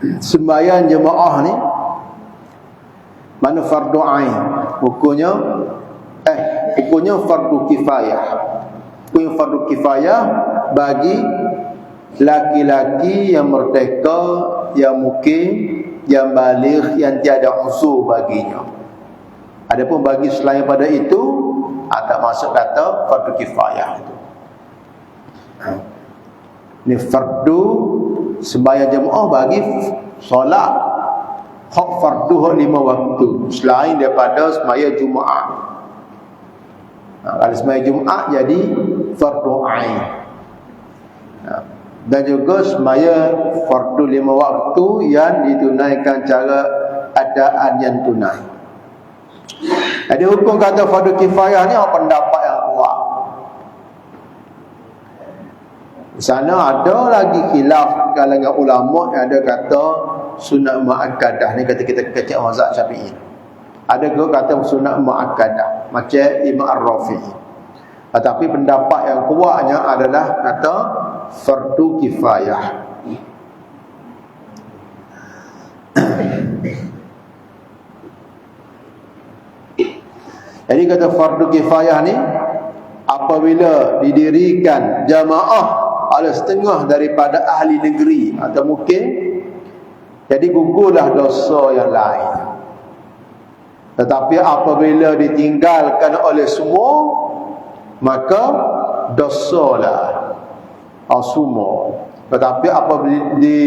sembahyang jemaah ni mana fardu ain? Hukumnya eh hukumnya fardu kifayah. Hukumnya fardu kifayah bagi laki-laki yang merdeka yang mungkin yang balik yang tiada usul baginya. Adapun bagi selain pada itu ada masuk kata fardu kifayah itu. Ni fardu sembahyang jemaah bagi solat hak fardu hak lima waktu selain daripada sembahyang Jumaat. Ha, kalau sembahyang Jumaat jadi fardu ain. Ha, dan juga sembahyang fardu lima waktu yang ditunaikan cara adaan yang tunai. Jadi hukum kata fardu kifayah ni apa pendapat yang kuat. Di sana ada lagi khilaf kalangan ulama yang ada kata sunat muakkadah ni kata kita kecek mazhab Syafi'i. Ada juga kata sunat muakkadah macam Imam Ar-Rafi'i. Tetapi pendapat yang kuatnya adalah kata fardu kifayah. Jadi kata fardu kifayah ni apabila didirikan jamaah ada setengah daripada ahli negeri atau mungkin jadi gugurlah dosa yang lain. Tetapi apabila ditinggalkan oleh semua maka dosa lah oh, semua. Tetapi apabila di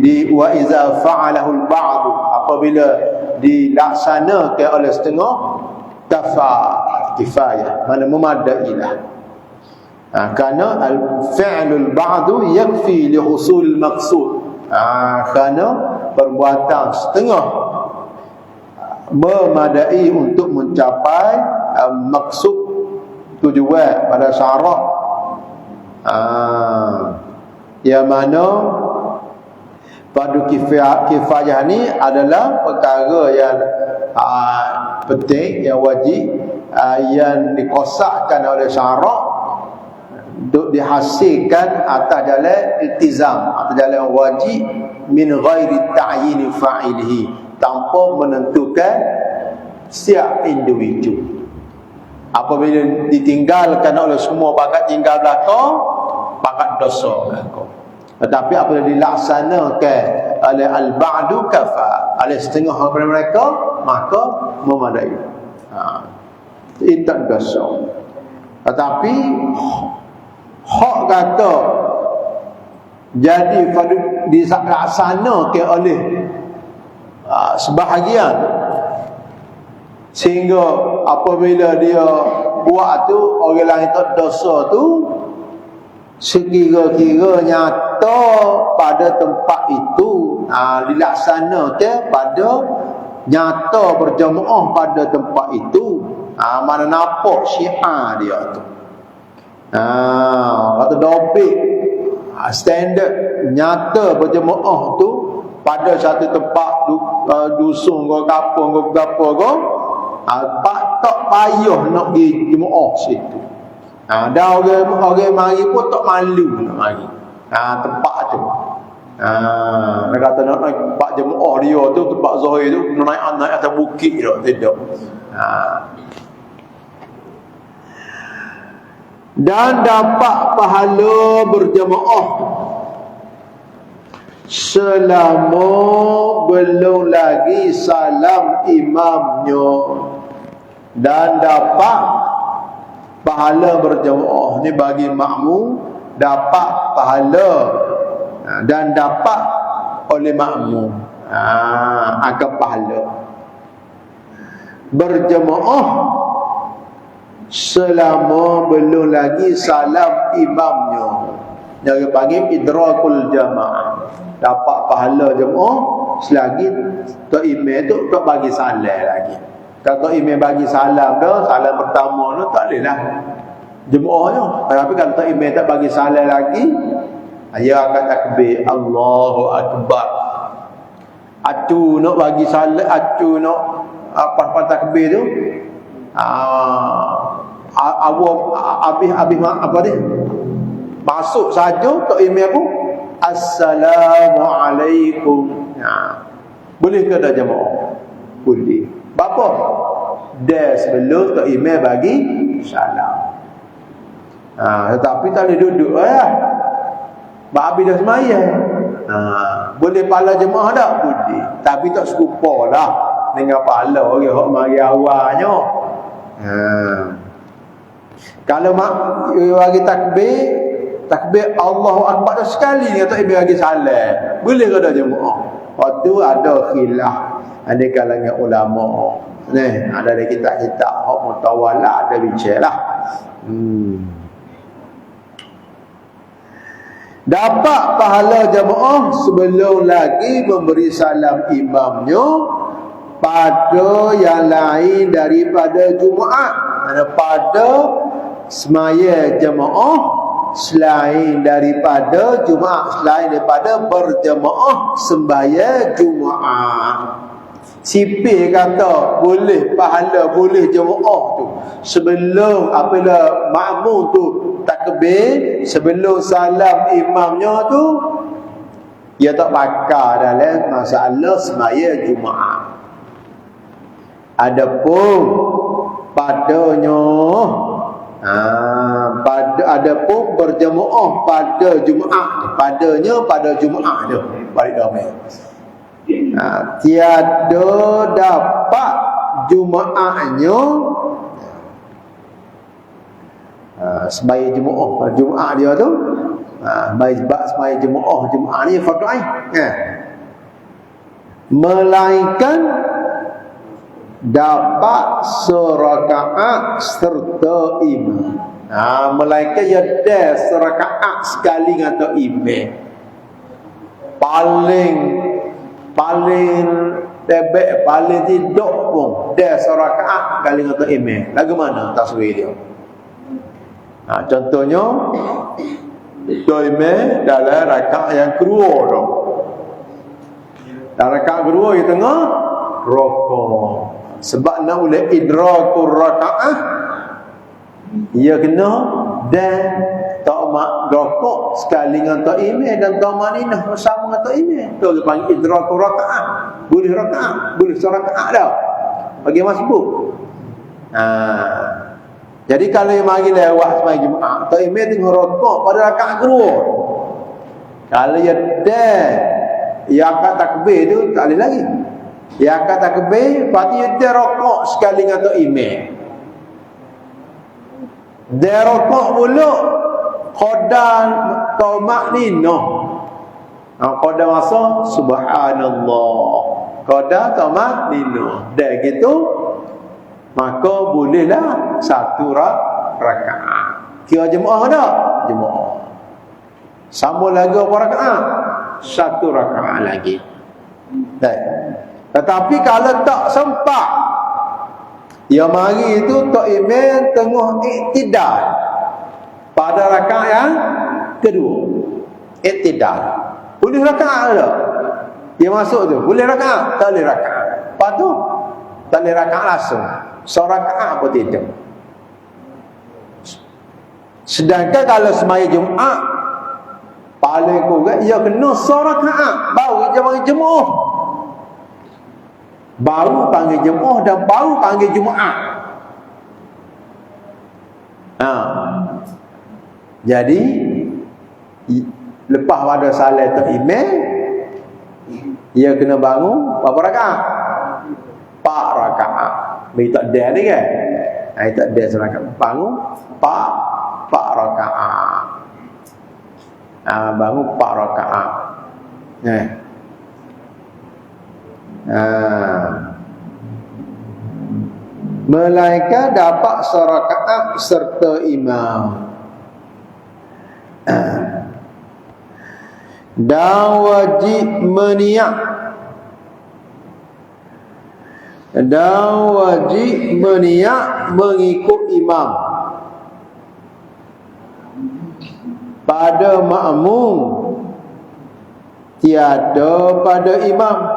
di wa iza fa'alahu al-ba'd apabila dilaksanakan oleh setengah kafa kifayah. Mana memadailah ha, kerana al-fi'lul ba'du yakfi li husul maqsud. Ha, kerana perbuatan setengah memadai untuk mencapai uh, maksud tujuan pada syarat ha, yang mana padu kifayah, kifayah ni adalah perkara yang uh, penting yang wajib uh, yang dikosakkan oleh syarat untuk dihasilkan atas jalan iltizam atas jalan wajib min ghairi ta'yin fa'ilihi tanpa menentukan siap individu. Apabila ditinggalkan oleh semua bakat tinggal belakang bakat dosa belakang tetapi apabila dilaksanakan oleh al-ba'du kafa oleh setengah daripada mereka maka memadai. Ha. itu dosa. Tetapi hak kata jadi dilaksana ke oleh uh, sebahagian. Sehingga apabila dia buat tu orang lain tak dosa tu sekira-kira nyata pada tempat itu uh, dilaksana ke pada nyata berjemaah pada tempat itu. Uh, mana nampak syiar dia tu Ah, kata dobik ha, standard nyata berjemaah tu pada satu tempat du, uh, dusun ke kampung ke apa ke ha, tak payah nak pergi jemaah situ. Ha, dah orang, orang mari pun tak malu nak mari. Ha, tempat tu. Ha, dia kata nak naik tempat jemaah dia tu tempat Zohir tu naik naik atas bukit tu tidak ha, dan dapat pahala berjemaah. Selama belum lagi salam imamnya. Dan dapat pahala berjemaah. Ni bagi makmum dapat pahala. Ha, dan dapat oleh makmum ha, akan pahala. Berjemaah selama belum lagi salam imamnya. Yang panggil idrakul jamaah. Dapat pahala jemaah selagi tok imam tu tak bagi salam lagi. Kalau imam bagi salam dah salam pertama tu tak boleh lah. Jemaahnya tapi kalau tok imam tak bagi salam lagi dia akan takbir Allahu Akbar. Acu nak bagi salam acu nak apa-apa takbir tu ah awam habis habis apa dia masuk saja tok email aku assalamualaikum Ha. Boleh ke dah jemaah? Boleh. Bapa? Dia sebelum tok imam bagi salam. Ha, tetapi tak boleh duduk lah. Babi dah semayang. Ha, boleh pala jemaah tak? Boleh. Tapi tak serupa lah. Dengan pala orang yang mari awalnya. Ha. Kalau mak bagi takbir, takbir Allahu Akbar dah sekali ni atau ibu bagi salam. Boleh ke dah jemaah? Waktu ada khilaf ada kalangan ulama. Ni, ada dari kitab-kitab hak mutawala ada bicara lah. Hmm. Dapat pahala jemaah sebelum lagi memberi salam imamnya pada yang lain daripada Jumaat. Pada semaya jemaah selain daripada Jumaat selain daripada berjemaah sembahyang Jumaat. Sipir kata boleh pahala boleh jemaah tu. Sebelum apabila makmum tu takbir sebelum salam imamnya tu dia tak bakar dalam masalah semaya Jumaat. Adapun padanya Ha, pada ada pun berjemaah pada Jumaat padanya pada Jumaat tu balik damai ha, tiada dapat Jumaatnya ha, sembahyang Jumaat Jumaat dia tu ha, baik sebab sembahyang Jumaat Jumaat ni fardu ain ha. melainkan dapat serakaat serta imam. Ha, melainkan ya ada serakaat sekali dengan imam. Paling paling tebek paling tidak pun dia serakaat kali dengan imam. Lagu mana taswir dia? Ha, contohnya Tuan imam dalam rakaat yang kedua tu. Dalam rakaat kedua di tengah rokok sebab nak oleh idrakur raka'ah ia kena dan ta'mak rokok sekali dengan ta'imih dan ta'maninah bersama dengan ta'imih tu dia panggil idrakur raka'ah. Boleh raka'ah boleh seraka'ah dah. Bagi masbuk. Ha. jadi kalau yang mari lewat sebagai Jumaat ta'imih tengah rokok pada raka'ah kedua kalau ia dan ia akan takbir tu tak boleh lagi Ya kata kebe, pati dia rokok sekali dengan tu email. Dia rokok mulu khodan tomak ni no. Khodan masa subhanallah. Khodan tomak ni no. Gitu maka bolehlah satu rak rakaat. Kira jemaah dah? Jemaah. Sambung lagi apa rakaat? Satu rakaat lagi. Baik. Tetapi kalau tak sempat Ya mari itu Tok Imam tengah iktidal. Pada rakaat yang kedua Iktidal. Boleh rakaat tak? Dia masuk tu Boleh rakaat? Tak boleh rakaat. Lepas tu Tak boleh rakaat langsung. Seorang rakaat apa tidak. Sedangkan kalau semaya Jumaat Paling kurang Ia kena seorang rakaat. Baru dia mari jemuh baru panggil jemaah dan baru panggil Jumaat. Ha. Jadi lepas pada salat tu imam ia kena bangun berapa rakaat? Empat rakaat. Bagi tak ada ni kan? Ai tak ada serakaat. Bangun empat empat rakaat. Ah ha, bangun empat rakaat. Eh. Ha. Melainkan dapat serakaat serta imam. Ha. Dan wajib meniak. Dan wajib meniak mengikut imam. Pada makmum tiada pada imam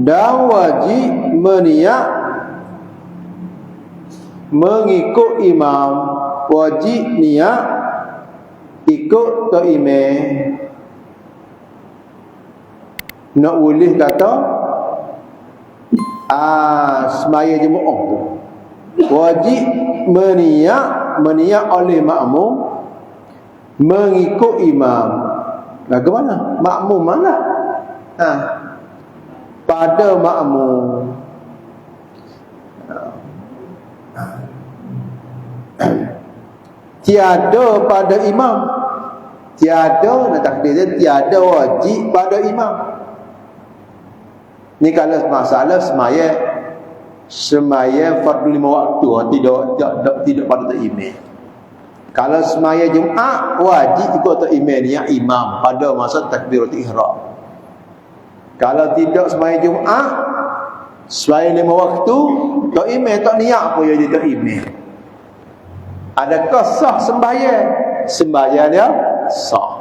dan wajib meniak mengikut imam. Wajib niat ikut ke imam. Nak boleh kata ah semaya jemaah tu. Wajib meniak meniak oleh makmum mengikut imam. Ke mana? Makmum mana? Ha pada makmum. Tiada pada imam. Tiada nak takdir dia tiada wajib pada imam. Ni kalau masalah semaya semaya fardu lima waktu tidak tidak tidak pada imam kalau semaya Jumaat wajib ikut tak imam ni imam pada masa takbiratul ihram kalau tidak semaya Jumaat semaya lima waktu tak imam tak niat pun jadi tak imam adakah sah sembahyang? Sembahyang dia sah.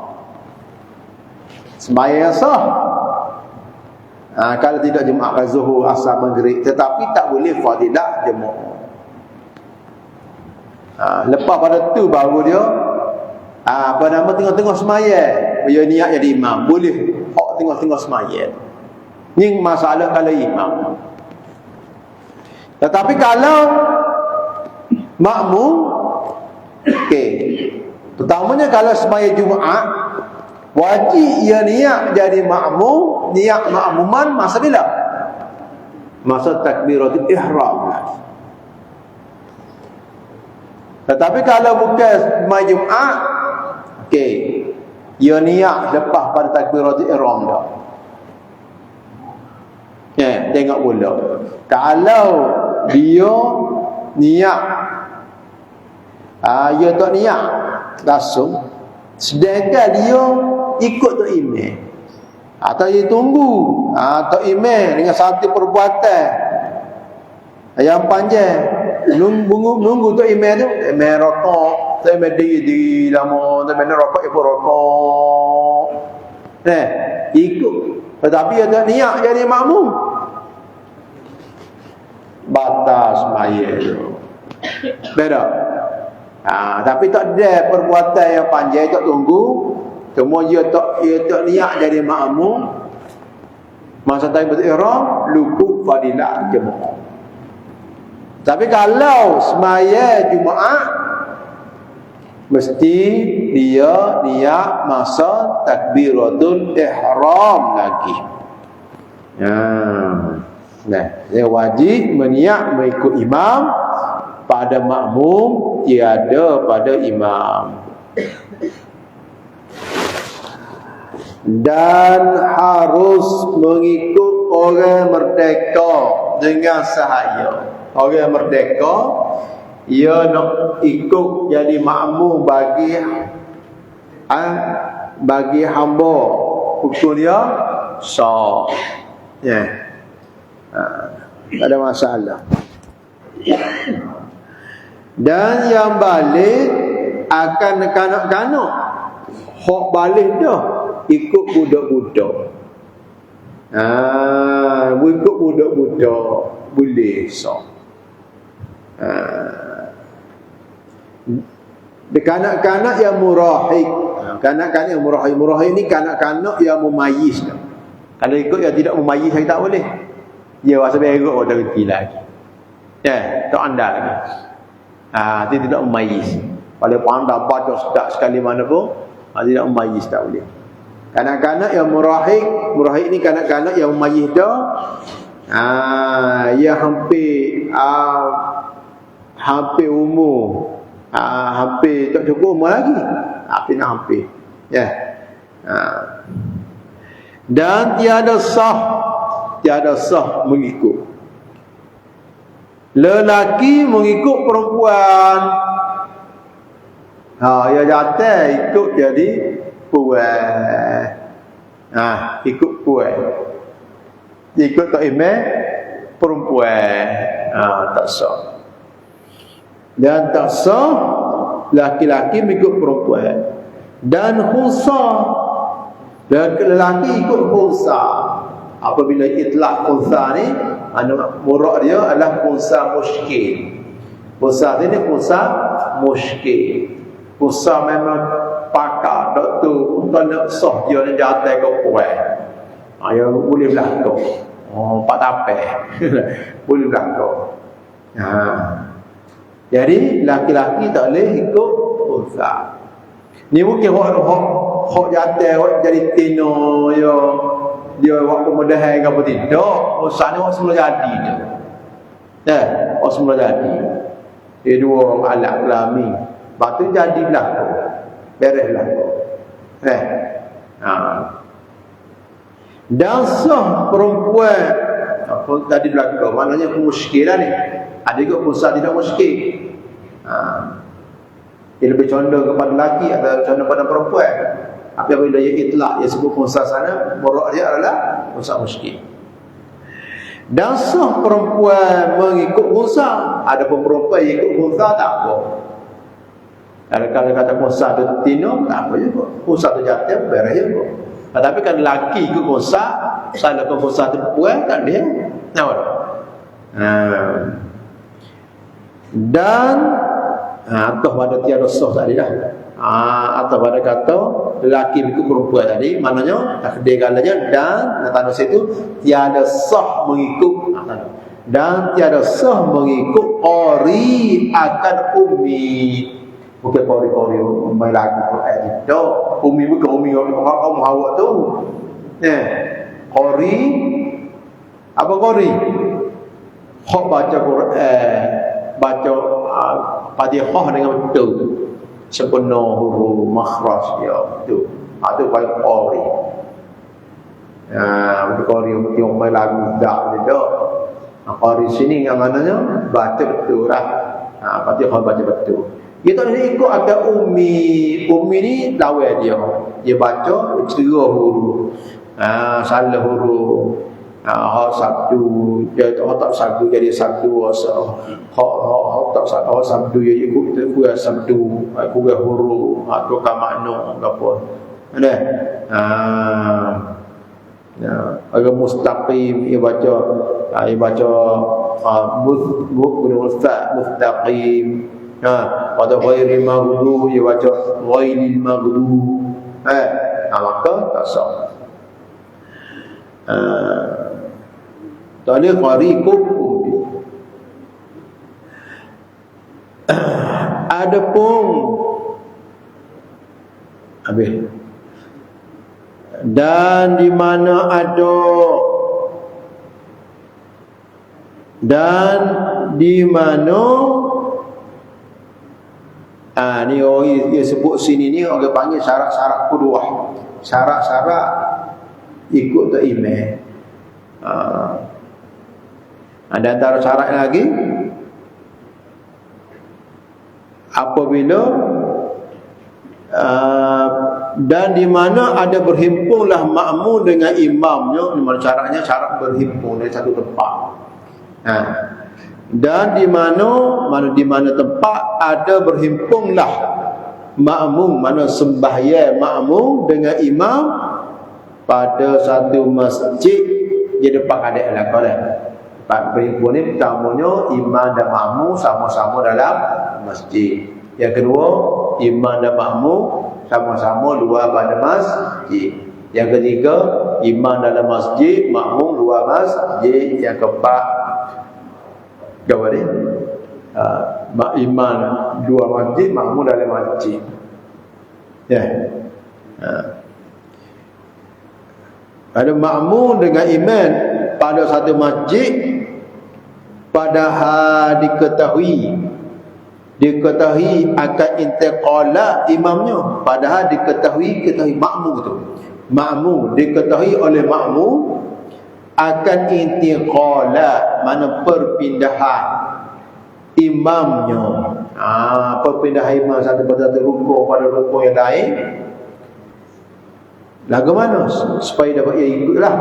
Sembahyang sah? Ha, kalau tidak Jumaat zuhur asar maghrib. Tetapi tak boleh fadilah jemaah ha, lepas pada tu baru dia ha, apa nama tengah-tengah semayang dia niat jadi imam. Boleh hak tengah-tengah semayang ni masalah kalau imam. Tetapi kalau makmum okey. Pertamanya kalau semayang Jumaat wajib ia niat jadi makmum niat makmuman masa bila? Masa takbiratul ihram. Tetapi kalau bukan mai Jumaat okey. Ia niat lepas pada takbiratul ihram dah tengok pula. Kalau dia niat ah dia tak niat langsung. Sedangkan dia ikut tu imam atau dia tunggu. Atau imam dengan satu perbuatan. Yang panjang. Nunggu nunggu tu imam tu imam rokok tu imam di di lama tu imam rokok ikut rokok. Eh ikut. Tetapi ada niat jadi makmum batas maya tu. Beda. Ha, tapi tak ada perbuatan yang panjang tak tunggu. Cuma dia tak dia tak niat jadi makmum. Masa time ihram luku fadilah jemaah. Tapi kalau semaya Jumaat mesti dia niat masa takbiratul ihram lagi. Ya. Nah, dia wajib meniak mengikut imam pada makmum tiada pada imam. Dan harus mengikut orang merdeka dengan sahaya. Orang merdeka ia nak ikut jadi makmum bagi ah, bagi hamba hukum dia sah. Ya. Yeah tak ada masalah. Dan yang balik akan kanak-kanak. Hok balik dah ikut budak-budak. Ah ha, ikut budak-budak boleh so ha. kanak-kanak yang murahik. Kanak-kanak yang murahik. Murahik ni kanak-kanak yang memayis kalau ikut yang tidak memayis saya tak boleh dia rasa berok oh, tak reti lagi. Ya, tak anda lagi. Ah, dia tidak memayis. Kalau pandai baca sedap sekali mana pun, ah, tidak memayis tak boleh. Kanak-kanak yang murahik, murahik ni kanak-kanak yang memayis dah. Ah, ia hampir ah, hampir umur. Ah, hampir tak cukup umur lagi. Hampir nak hampir. Ya. Ah. Dan tiada sah tiada sah mengikut. Lelaki mengikut perempuan. Ha ya jatuh ikut jadi puan. Ha ikut puan. Ikut tak imam perempuan. Ha tak sah. Dan tak sah laki-laki mengikut perempuan. Dan khusa dan lelaki ikut khusa apabila itlaq unsa ni anu murak dia adalah unsa muskil unsa ni unsa muskil unsa memang pakar doktor untuk nak sah dia ni jatuh ke kuat ha, ya boleh berlaku oh empat tapeh boleh berlaku ha. jadi laki-laki tak boleh ikut unsa ni mungkin hok hok jatuh jadi tino yo dia waktu mudah ke apa tidak. Unsa ni hok semula jadi tu eh hok semula jadi. Dia dua alat kelamin. Lepas jadi berlaku Beres berlaku Eh. Ha. Dan sah perempuan. Apa tadi berlaku Maknanya pemuskil lah ni. Ada juga pusat tidak muskil. Ha. Dia lebih condong kepada lelaki Atau condong kepada perempuan apabila ia itlak Ia sebut pusat sana Morak dia adalah pusat muskil dan sah perempuan mengikut Musa Ada pun perempuan yang ikut Musa tak apa kalau kata Musa tu tino, apa juga. Musa tu jatuh, beres juga. Tetapi kan laki ke Musa, salah ke Musa tu puan, tak dia. Nampak tak? Ha. Dan atau pada tiada soh tadi dah. Ha, atau pada kata lelaki ikut perempuan tadi maknanya takdir kalanya dan tanda situ tiada soh mengikut dan tiada soh mengikut ori akan umi Bukan kori-kori main lagu Quran itu. Umi bukan umi orang kaum Hawa tu. Eh, kori apa kori? Hak baca Quran, baca uh, Fatihah dengan betul. Sepenuh huruf makhraj ya itu. Itu paling kori. Ya, uh, kori yang main lagu dak itu. Kori sini yang mananya baca betul lah. Ha, Fatihah baca betul. Dia tak boleh ikut akan Umi. Umi ni lawan dia. Dia baca cerah huruf. Ha, salah huruf. Ha, ha sabdu. Dia tak tak sabdu jadi sabdu. Ha, ha, ha tak sabdu. Ha, sabdu dia ikut itu kuih sabdu. Ha, kuih huruf. Ha, tu kan makna. Apa. Ada? Ha, Ya, agak mustaqim ia baca ha, ia baca ha, mut mut mustaqim ha pada ghairi maghdub dia baca ghairil maghdub ha nah, maka tak sah ha tadi qariqub ada pun habis dan di mana ada dan di mana Ha, ni orang dia sebut sini ni orang panggil syarat-syarat kedua. Syarat-syarat ikut tu email. Ha. Ada antara syarat lagi apabila uh, dan di mana ada berhimpunglah makmum dengan imamnya di mana syaratnya syarat berhimpung dari satu tempat. Ha dan di mana mana di mana tempat ada berhimpunglah makmum mana sembahyang makmum dengan imam pada satu masjid di depan elakon eh. Pak berhimpun ni pertamanya imam dan makmum sama-sama dalam masjid. Yang kedua, imam dan makmum sama-sama luar pada masjid. Yang ketiga, imam dalam masjid, makmum luar masjid. Yang keempat, Jawab dia uh, iman dua masjid Makmum dalam masjid Ya yeah. uh. Ada makmum dengan iman Pada satu masjid Padahal diketahui Diketahui akan intiqala imamnya. Padahal diketahui ketahui makmum itu Makmum diketahui oleh makmum akan intiqala mana perpindahan imamnya. Ah perpindahan imam satu pada satu rukun pada rukun yang lain. Lagu mana? Supaya dapat ikutlah.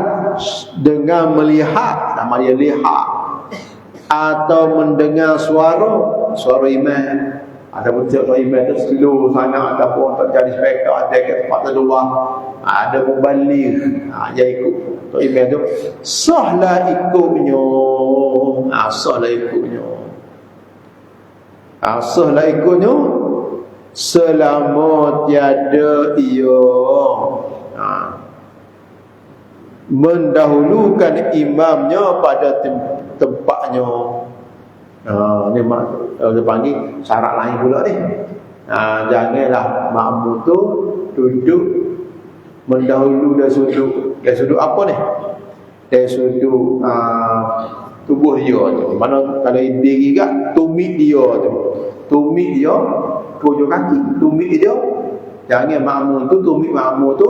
Dengan melihat nama dia lihat atau mendengar suara suara imam ada betul kalau imam tu slow sangat ataupun tak jadi speaker ada ke tempat terluar. Ada membalik ha, dia ikut Tok imam tu. Sahlah ikutnya. Ha, sahlah ikutnya. Ha, sahlah ikutnya. Selama tiada ia. Ha. Mendahulukan imamnya pada tem tempatnya. Uh, ni mak dia panggil syarat lain pula ni. Uh, janganlah makmum tu duduk mendahulu dari sudut dari sudut apa ni? Dari sudut uh, tubuh dia tu. Mana kalau diri kat tumit dia tu. Tumit dia pojok kaki. Tumit dia jangan makmum tu tumit makmum tu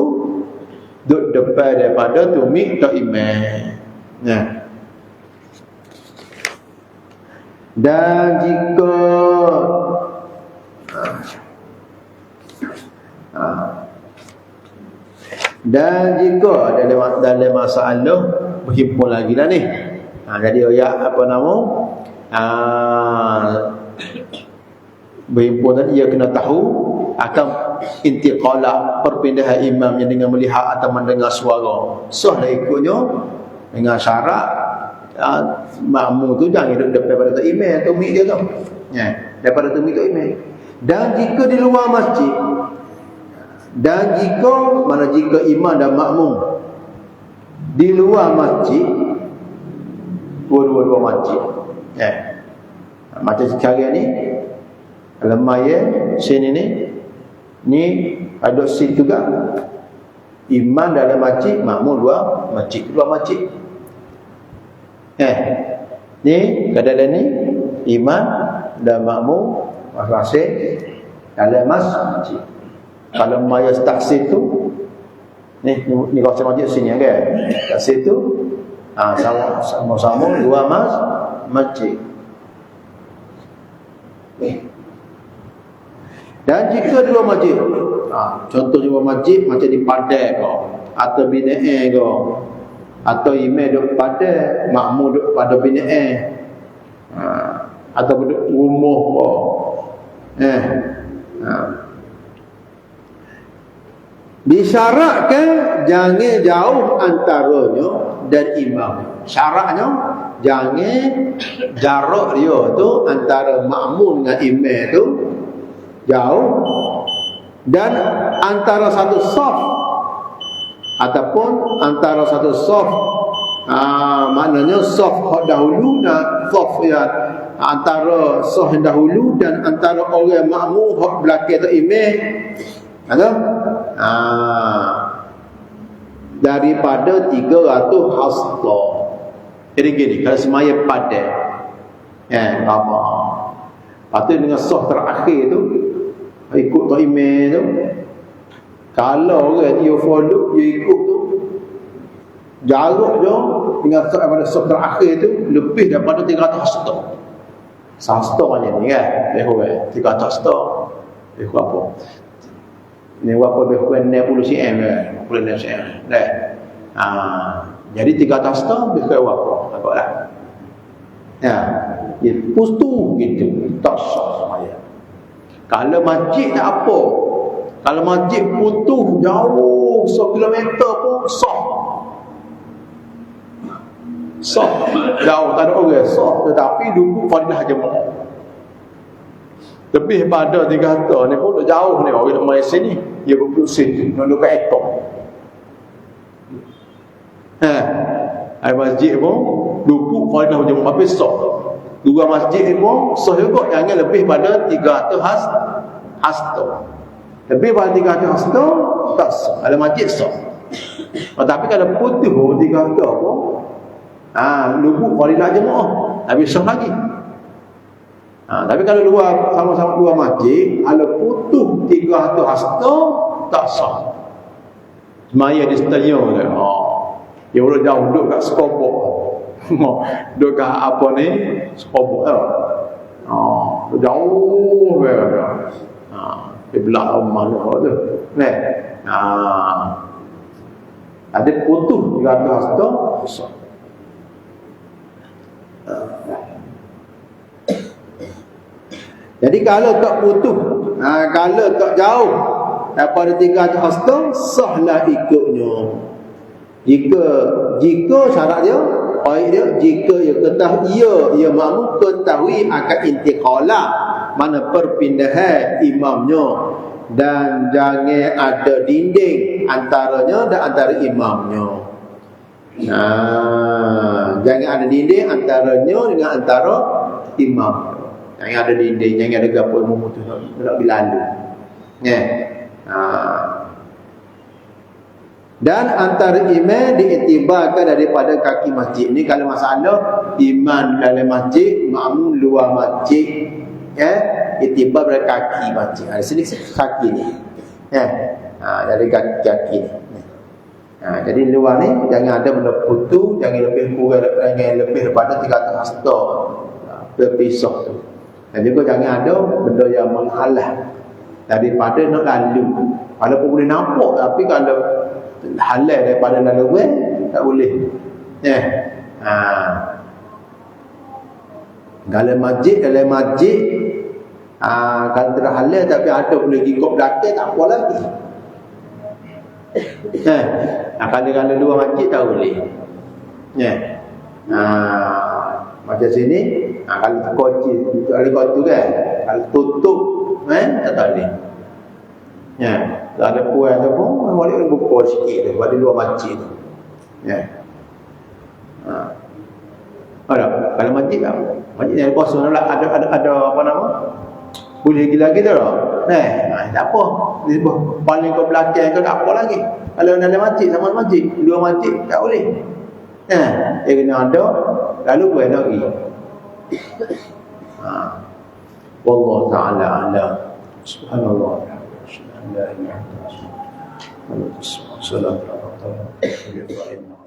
duduk depan daripada tumit tak imam nah dan jika ha, dan jika dalam dalam masalah berhimpun lagi lah ni. Ha, jadi ayat apa nama? Ha, berhimpun tadi ia kena tahu akan intiqalah perpindahan imam yang dengan melihat atau mendengar suara. Sah lah ikutnya dengan syarat ya, makmum tu jangan duduk depan pada tu imam tu mik dia tu. Ya, daripada tu mik tu imam dan jika di luar masjid dan jika mana jika imam dan makmum di luar masjid dua-dua masjid ya. macam sekarang ni lemah ya sini ni ni ada seat juga. Imam dalam masjid makmum luar masjid luar masjid eh ni keadaan ni imam dan makmum masing-masing dalam masjid kalau maya taksir tu ni ni kawasan masjid sini kan taksir tu ha, sama-sama dua mas masjid eh dan jika dua masjid ha, Contoh dua masjid macam di padai kau Atau bina'e kau Atau imam duduk pada Makmur duduk pada bina'e ha, Atau duduk rumah kau Eh ha. Disyaratkan Jangan jauh antaranya Dan imam Syaratnya Jangan jarak dia tu Antara makmur dengan imam tu jauh dan antara satu soft ataupun antara satu soft aa, maknanya soft dahulu dan soft ya antara soft yang dahulu dan antara orang makmum hak belakang tu imam ada? Daripada 300 hasta. Jadi gini kalau semaya pada eh apa Lepas dengan soft terakhir tu ikut tok email tu. Kalau orang dia follow dia ikut tu. Jarak je. Dengan sah pada sah terakhir tu lebih daripada 300 hasta sahasta macam ni kan? Dia kata 300 hasta dia kata apa? Ni berapa? Lebih kurang 60 cm kan 60 cm kan ha. jadi 300 hasta lebih kurang berapa? Nampak lah ya. Dia pustu gitu. Tak sah semayang kalau masjid tak apa. Kalau masjid putus jauh 1 kilometer pun sah. Sah. Jauh tak ada orang sah. Tetapi duduk fadilah jemaah. Lebih pada tiga kata ni pun jauh ni orang nak main sini. Dia duduk sini. Dia duduk kat ekor. Ha. Hai masjid pun duduk fadilah jemaah. Sah. Dua masjid ni pun sah juga jangan lebih pada 300 has hasta. Lebih pada 300 hasta tak sah. Ada masjid sah. Oh, tapi kalau putih pun 300 pun ah ha, lugu fadilah jemaah. Tapi sah lagi. Ha, tapi kalau dua sama-sama dua masjid, ada putus 300 hasta tak sah. Semaya di stadion tu. Ha. Dia boleh jauh duduk kat skopok. Kat apa ni? Skopok tu. Ha, jauh dia. Ha, dia belah rumah tu. Ha. Ada putus di atas tu. Jadi kalau tak putus, ha, kalau tak jauh daripada tiga atas tu, sahlah ikutnya. Jika jika syarat dia baik dia jika ia ketahui ia ia mahu ketahui akan intiqalah mana perpindahan imamnya dan jangan ada dinding antaranya dan antara imamnya Ha, jangan ada dinding antaranya dengan antara imam. Jangan ada dinding, jangan ada gapo memutus nak, berlalu. Ya. Ha. Dan antara imam diiktibarkan daripada kaki masjid. Ini kalau masalah iman dalam masjid, makmum luar masjid, ya, iktibar pada kaki masjid. Ada sini kaki ni. Ya. Ha, dari kaki, kaki ni. Ha, jadi luar ni jangan ada benda putu, jangan lebih kurang jangan lebih daripada 300 hasta. Ha, berpisah tu. Dan juga jangan ada benda yang menghalang daripada nak lalu. Walaupun boleh nampak tapi kalau halal daripada lalu eh, tak boleh. Ya. Ha. Dalam masjid, dalam masjid ah kalau tidak halal tapi ada boleh gigok belakang tak apa lagi. Eh, nah, kalau dua masjid tak boleh. Ya. Nah, macam sini, nah, kalau kunci, kalau kunci kan, kalau tutup, eh, tak boleh. Ya, kalau ada puan tu pun, boleh buka sikit tu, pada dua masjid tu. Ya. Nah. Ada, kalau masjid tak, masjid yang kosong ada, ada, ada, ada apa nama? Boleh gila lagi tak? Eh, nah, tak apa. Dia paling ke belakang ke tak apa lagi. Kalau dalam masjid sama masjid, dua masjid tak boleh. Eh, dia kena ada lalu boleh lagi. Ha. Wallahu taala ala. Subhanallah. Subhanallah. Assalamualaikum warahmatullahi wabarakatuh.